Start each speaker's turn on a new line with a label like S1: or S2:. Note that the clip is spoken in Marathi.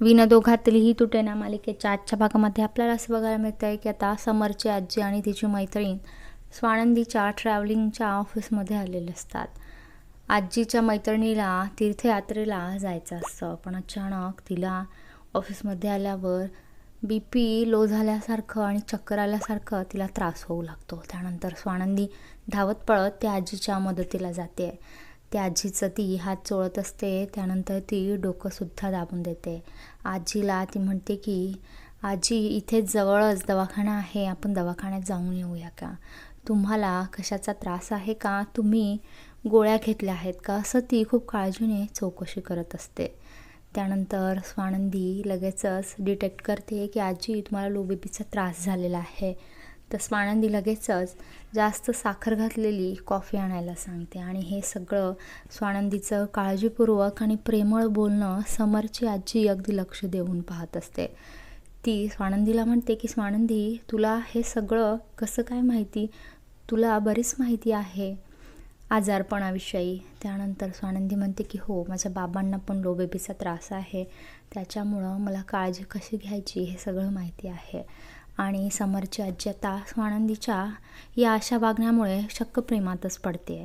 S1: विनोदोघातलीही तुटेना मालिकेच्या आजच्या भागामध्ये आपल्याला असं बघायला मिळतं आहे की आता समरची आजी आणि तिची मैत्रीण स्वानंदीच्या ट्रॅव्हलिंगच्या ऑफिसमध्ये आलेले असतात. आजीच्या मैत्रिणीला तीर्थयात्रेला जायचं असतं पण अचानक तिला ऑफिसमध्ये आल्यावर बी पी लो झाल्यासारखं आणि चक्कर आल्यासारखं तिला त्रास होऊ लागतो. त्यानंतर स्वानंदी धावत पळत त्या आजीच्या मदतीला जाते. त्या आजीचं ती हात चोळत असते त्यानंतर ती डोकंसुद्धा दाबून देते. आजीला ती म्हणते की आजी इथे जवळच दवाखाना आहे आपण दवाखान्यात जाऊन येऊया का? तुम्हाला कशाचा त्रास आहे का? तुम्ही गोळ्या घेतल्या आहेत का? असं ती खूप काळजीने चौकशी करत असते. त्यानंतर स्वानंदी लगेचच डिटेक्ट करते की आजी तुम्हाला लो बीपीचा त्रास झालेला आहे. तर स्वानंदी लगेचच जास्त साखर घातलेली कॉफी आणायला सांगते. आणि हे सगळं स्वानंदीचं काळजीपूर्वक आणि प्रेमळ बोलणं समरची आजी अगदी लक्ष देऊन पाहत असते. ती स्वानंदीला म्हणते की स्वानंदी तुला हे सगळं कसं काय माहिती? तुला बरीच माहिती आहे आजारपणाविषयी. त्यानंतर स्वानंदी म्हणते की हो माझ्या बाबांना पण लो बेबीचा त्रास आहे. त्याच्यामुळं मला काळजी कशी घ्यायची हे सगळं माहिती आहे. आणि समरची आजी आता स्वानंदीच्या या अशा वागण्यामुळे शक्क प्रेमातच पडते